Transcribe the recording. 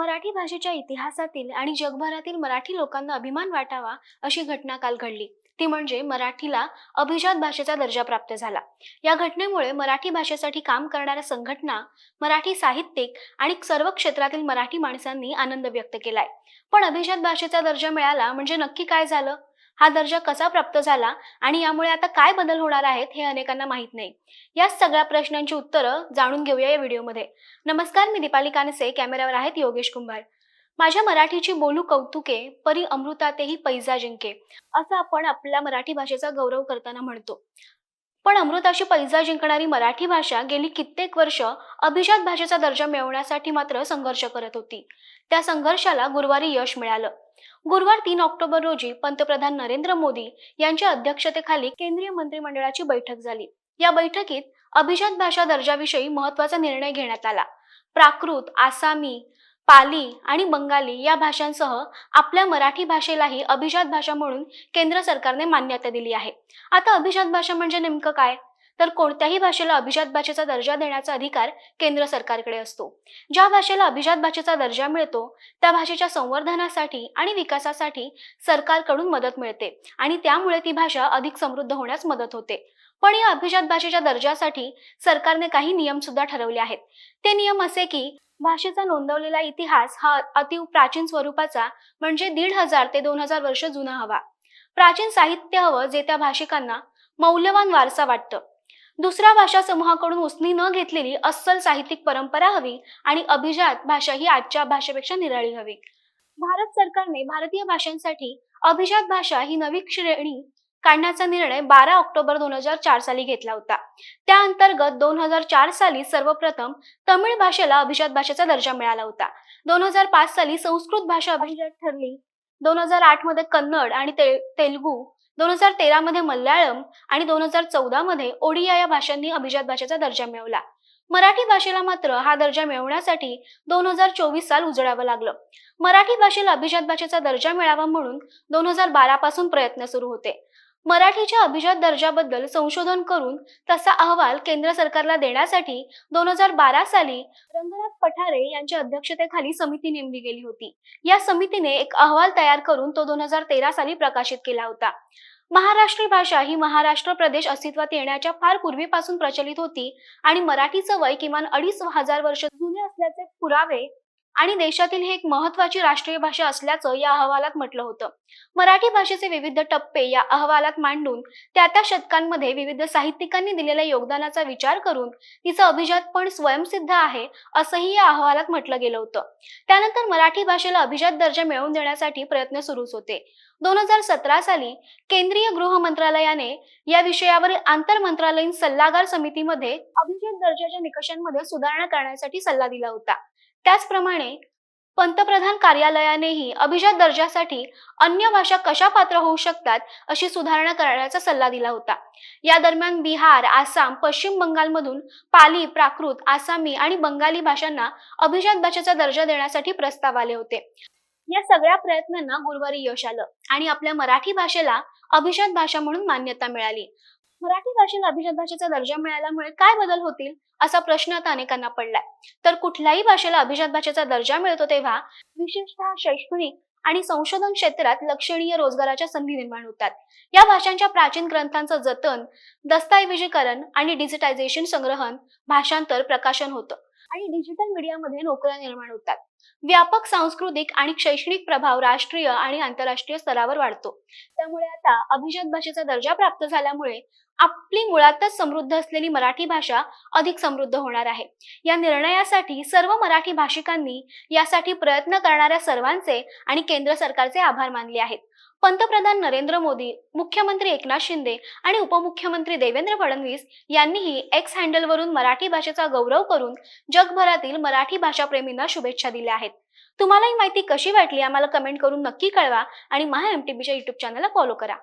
मराठी भाषेच्या इतिहासातील आणि जगभरातील मराठी लोकांना अभिमान वाटावा अशी घटना काल घडली. ती म्हणजे मराठीला अभिजात भाषेचा दर्जा प्राप्त झाला. या घटनेमुळे मराठी भाषेसाठी काम करणाऱ्या संघटना मराठी साहित्यिक आणि सर्व क्षेत्रातील मराठी माणसांनी आनंद व्यक्त केलाय. पण अभिजात भाषेचा दर्जा मिळाला म्हणजे नक्की काय झालं? हा दर्जा कसा प्राप्त झाला आणि यामुळे आता काय बदल होणार आहेत हे अनेकांना माहीत नाही. या सगळ्या प्रश्नांची उत्तरं जाणून घेऊया या व्हिडिओमध्ये. नमस्कार मी दीपाली कानसे. कॅमेऱ्यावर आहेत योगेश कुंभार. माझ्या मराठीची बोलू कौतुके परी अमृतातेही पैजा जिंके असं आपण आपल्या मराठी भाषेचा गौरव करताना म्हणतो. पण अमृताशी पैजा जिंकणारी मराठी भाषा गेली कित्येक वर्ष अभिजात भाषेचा दर्जा मिळवण्यासाठी मात्र संघर्ष करत होती. त्या संघर्षाला गुरुवारी यश मिळालं. गुरुवार तीन ऑक्टोबर रोजी पंतप्रधान नरेंद्र मोदी यांच्या अध्यक्षतेखाली केंद्रीय मंत्रिमंडळाची बैठक झाली. या बैठकीत अभिजात भाषा दर्जाविषयी महत्त्वाचा निर्णय घेण्यात आला. प्राकृत आसामी पाली आणि बंगाली या भाषांसह आपल्या मराठी भाषेलाही अभिजात भाषा म्हणून केंद्र सरकारने मान्यता दिली आहे. आता अभिजात भाषा म्हणजे नेमकं काय? तर कोणत्याही भाषेला अभिजात भाषेचा दर्जा देण्याचा अधिकार केंद्र सरकारकडे असतो. ज्या भाषेला अभिजात भाषेचा दर्जा मिळतो त्या भाषेच्या संवर्धनासाठी आणि विकासासाठी सरकारकडून मदत मिळते आणि त्यामुळे ती भाषा अधिक समृद्ध होण्यास मदत होते. पण या अभिजात भाषेच्या दर्जासाठी सरकारने काही नियम सुद्धा ठरवले आहेत. ते नियम असे की भाषेचा नोंदवलेला इतिहास हा अति प्राचीन स्वरूपाचा म्हणजे दीड हजार ते दोन हजार वर्ष जुना हवा. प्राचीन साहित्य हवं जे त्या भाषिकांना मौल्यवान वारसा वाटतं. दुसऱ्या भाषा समूहाकडून उसनी न घेतलेली अस्सल साहित्यिक परंपरा हवी आणि अभिजात भाषा ही आजच्या भाषेपेक्षा निराळी हवी. भारत सरकारने भारतीय भाषांसाठी अभिजात भाषा ही नवी श्रेणी काढण्याचा निर्णय बारा ऑक्टोबर दोन हजार चार साली घेतला होता. त्या अंतर्गत दोन हजार चार साली सर्वप्रथम तमिळ भाषेला अभिजात भाषेचा दर्जा मिळाला होता. दोन हजार पाच साली संस्कृत भाषा अभिजात ठरली. दोन हजार आठमध्ये कन्नड आणि ते, तेलुगू दोन हजार तेरा मध्ये मल्याळम आणि दोन हजार चौदा मध्ये ओडिया या भाषांनी अभिजात भाषेचा दर्जा मिळवला. मराठी भाषेला मात्र हा दर्जा मिळवण्यासाठी दोन हजार चोवीस साल उजळावं लागलं. मराठी भाषेला अभिजात भाषेचा दर्जा मिळावा म्हणून दोन हजार बारा पासून प्रयत्न सुरू होते. मराठीच्या अभिजात दर्जाबद्दल संशोधन करून तसा अहवाल केंद्र सरकारला देण्यासाठी दोन हजार बारा साली रंगनाथ पठारे यांच्या अध्यक्षतेखाली समिती नेमली गेली होती. या समितीने एक अहवाल तयार करून तो दोन हजार तेरा साली प्रकाशित केला होता. महाराष्ट्री भाषा ही महाराष्ट्र प्रदेश अस्तित्वात येण्याच्या फार पूर्वीपासून प्रचलित होती आणि मराठीचं वय किमान अडीच हजार वर्ष जुने असल्याचे पुरावे आणि देशातील ही एक महत्वाची राष्ट्रीय भाषा असल्याचं या अहवालात म्हटलं होतं. मराठी भाषेचे विविध टप्पे या अहवालात मांडून त्या त्या शतकांमध्ये विविध साहित्यिकांनी दिलेल्या योगदानाचा विचार करून तिचं अभिजातपण स्वयंसिद्ध आहे असंही या अहवालात म्हटलं गेलं होतं. त्यानंतर मराठी भाषेला अभिजात दर्जा मिळवून देण्यासाठी प्रयत्न सुरूच होते. दोन हजार सतरा साली केंद्रीय गृह मंत्रालयाने या विषयावरील आंतर मंत्रालयीन सल्लागार समितीमध्ये अभिजात दर्जाच्या निकषांमध्ये सुधारणा करण्यासाठी सल्ला दिला होता. त्याचप्रमाणे पंतप्रधान कार्यालयानेही अभिजात दर्जासाठी अन्य भाषा कशा पात्र होऊ शकतात अशी सुधारणा करण्याचा सल्ला दिला होता. या दरम्यान बिहार आसाम पश्चिम बंगालमधून पाली प्राकृत आसामी आणि बंगाली भाषांना अभिजात भाषेचा दर्जा देण्यासाठी प्रस्ताव आले होते. या सगळ्या प्रयत्नांना गुरुवारी यश आलं आणि आपल्या मराठी भाषेला अभिजात भाषा म्हणून मान्यता मिळाली. मराठी भाषेला अभिजात भाषेचा दर्जा मिळाल्यामुळे काय बदल होतील असा प्रश्न आता अनेकांना पडलाय. तर कुठल्याही भाषेला अभिजात भाषेचा दर्जा मिळतो तेव्हा विशेषतः शैक्षणिक आणि संशोधन क्षेत्रात लक्षणीय रोजगाराच्या संधी निर्माण होतात. या भाषांच्या प्राचीन ग्रंथांचं जतन दस्तऐवजीकरण आणि डिजिटायझेशन संग्रहण भाषांतर प्रकाशन होतं. आणि डिजिटल मीडियामध्ये नोकऱ्या निर्माण होतात. व्यापक सांस्कृतिक आणि शैक्षणिक प्रभाव राष्ट्रीय आणि आंतरराष्ट्रीय स्तरावर वाढतो. त्यामुळे आता अभिजात भाषेचा दर्जा प्राप्त झाल्यामुळे आपली मुळातच समृद्ध असलेली मराठी भाषा अधिक समृद्ध होणार आहे. या निर्णयासाठी सर्व मराठी भाषिकांनी यासाठी प्रयत्न करणाऱ्या सर्वांचे आणि केंद्र सरकारचे आभार मानले आहेत. पंतप्रधान नरेंद्र मोदी मुख्यमंत्री एकनाथ शिंदे आणि उपमुख्यमंत्री देवेंद्र फडणवीस यांनीही एक्स हँडलवरून मराठी भाषेचा गौरव करून जगभरातील मराठी भाषाप्रेमींना शुभेच्छा दिल्या आहेत. तुम्हाला ही माहिती कशी वाटली? आम्हाला कमेंट करून नक्की कळवा आणि महा एम टी बीच्या युट्यूब चॅनलला फॉलो करा.